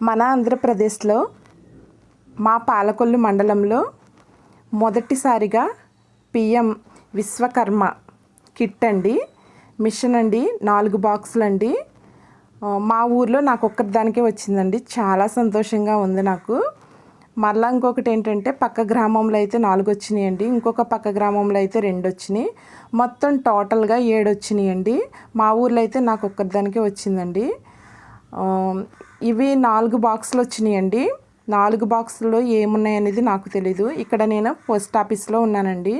మన ఆంధ్రప్రదేశ్లో మా పాలకొల్లు మండలంలో మొదటిసారిగా పిఎం విశ్వకర్మ కిట్ అండి మిషన్ అండి నాలుగు బాక్సులు అండి. మా ఊర్లో నాకు ఒక్కదానికే వచ్చిందండి. చాలా సంతోషంగా ఉంది నాకు. మరలా ఇంకొకటి ఏంటంటే పక్క గ్రామంలో అయితే నాలుగు వచ్చినాయి అండి. ఇంకొక పక్క గ్రామంలో అయితే రెండు వచ్చినాయి. మొత్తం టోటల్గా ఏడు వచ్చినాయండి మా ఊర్లో అయితే నాకు ఒక్కదానికే వచ్చిందండి. ఇవి నాలుగు బాక్సులు వచ్చినాయండి. నాలుగు బాక్సుల్లో ఏమున్నాయి అనేది నాకు తెలీదు. ఇక్కడ నేను పోస్ట్ ఆఫీస్లో ఉన్నానండి.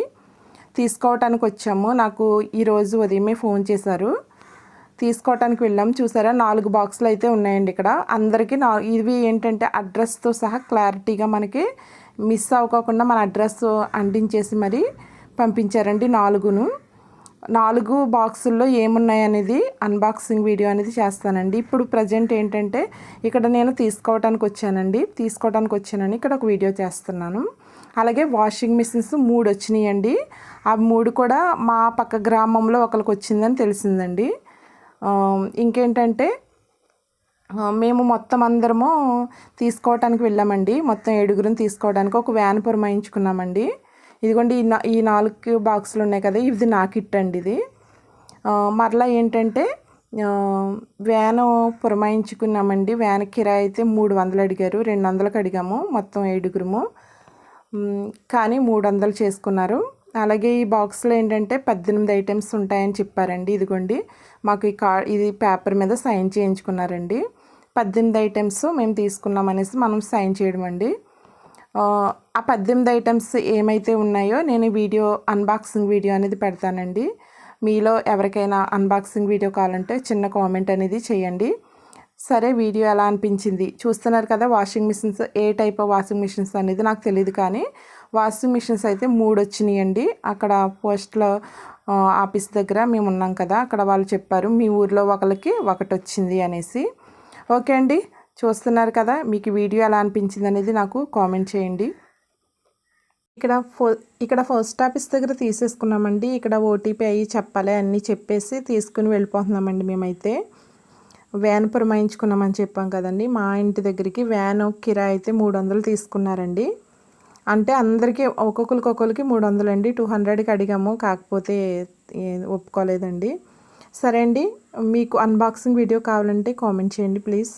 తీసుకోవటానికి వచ్చాము. నాకు ఈరోజు ఉదయమే ఫోన్ చేశారు. తీసుకోవటానికి వెళ్ళాం. చూసారా? నాలుగు బాక్సులు అయితే ఉన్నాయండి ఇక్కడ. అందరికీ నా ఇవి ఏంటంటే అడ్రస్తో సహా క్లారిటీగా మనకి మిస్ అవ్వకుండా మన అడ్రస్ అంటించేసి మరి పంపించారండి నాలుగును. నాలుగు బాక్సుల్లో ఏమున్నాయి అనేది అన్బాక్సింగ్ వీడియో అనేది చేస్తానండి. ఇప్పుడు ప్రజెంట్ ఏంటంటే ఇక్కడ నేను తీసుకోవడానికి వచ్చానండి. తీసుకోవడానికి వచ్చానని ఇక్కడ ఒక వీడియో చేస్తున్నాను. అలాగే వాషింగ్ మిషన్స్ మూడు వచ్చినాయండి. ఆ మూడు కూడా మా పక్క గ్రామంలో ఒకరికి వచ్చిందని తెలిసిందండి. ఇంకేంటంటే మేము మొత్తం అందరము తీసుకోవటానికి వెళ్ళామండి. మొత్తం ఏడుగురిని తీసుకోవడానికి ఒక వ్యాన్ పురమాయించుకున్నామండి. ఇదిగోండి ఈ నా- ఈ నాలుగు బాక్సులు ఉన్నాయి కదా ఇది నా కిట్ అండి ఇది మరలా ఏంటంటే వ్యాను వ్యాన్ పురమాయించుకున్నామండి. వ్యాన్ కిరాయి అయితే మూడు వందలు అడిగారు రెండు వందలకు అడిగాము మొత్తం ఏడుగురము. కానీ మూడు వందలు చేసుకున్నారు. అలాగే ఈ బాక్స్లో ఏంటంటే పద్దెనిమిది ఐటమ్స్ ఉంటాయని చెప్పారండి. ఇదిగోండి మాకు ఈ కా ఇది పేపర్ మీద సైన్ చేయించుకున్నారండి. పద్దెనిమిది ఐటమ్స్ మేము తీసుకున్నాం అనేసి మనం సైన్ చేయడం అండి ఆ, పద్దెనిమిది ఐటమ్స్ ఏమైతే ఉన్నాయో నేను వీడియో అన్బాక్సింగ్ వీడియో అనేది పెడతానండి. మీలో ఎవరికైనా అన్బాక్సింగ్ వీడియో కావాలంటే చిన్న కామెంట్ అనేది చేయండి. సరే వీడియో ఎలా అనిపించింది? చూస్తున్నారు కదా washing machines a type of washing machines అనేది నాకు తెలియదు కానీ వాషింగ్ మిషన్స్ అయితే మూడు వచ్చినాయండి. అక్కడ పోస్ట్లో ఆఫీస్ దగ్గర మేము ఉన్నాం కదా అక్కడ వాళ్ళు చెప్పారు మీ ఊర్లో ఒకరికి ఒకటి వచ్చింది అనేసి. ఓకే అండి? చూస్తున్నారు కదా మీకు వీడియో ఎలా అనిపించింది అనేది నాకు కామెంట్ చేయండి. ఇక్కడ ఫో ఇక్కడ పోస్ట్ ఆఫీస్ దగ్గర తీసేసుకున్నామండి. ఇక్కడ ఓటీపీ అయ్యి చెప్పాలి అన్నీ చెప్పేసి తీసుకుని వెళ్ళిపోతున్నామండి మేమైతే. వ్యాన్ పురమాయించుకున్నామని చెప్పాం కదండి. మా ఇంటి దగ్గరికి వ్యాన్ కిరాయి అయితే మూడు వందలు తీసుకున్నారండి. అంటే అందరికీ ఒక్కొక్కరికి ఒక్కొక్కరికి మూడు వందలు అండి. టూ హండ్రెడ్కి అడిగాము కాకపోతే ఒప్పుకోలేదండి. సరే అండి మీకు అన్బాక్సింగ్ వీడియో కావాలంటే కామెంట్ చేయండి ప్లీజ్.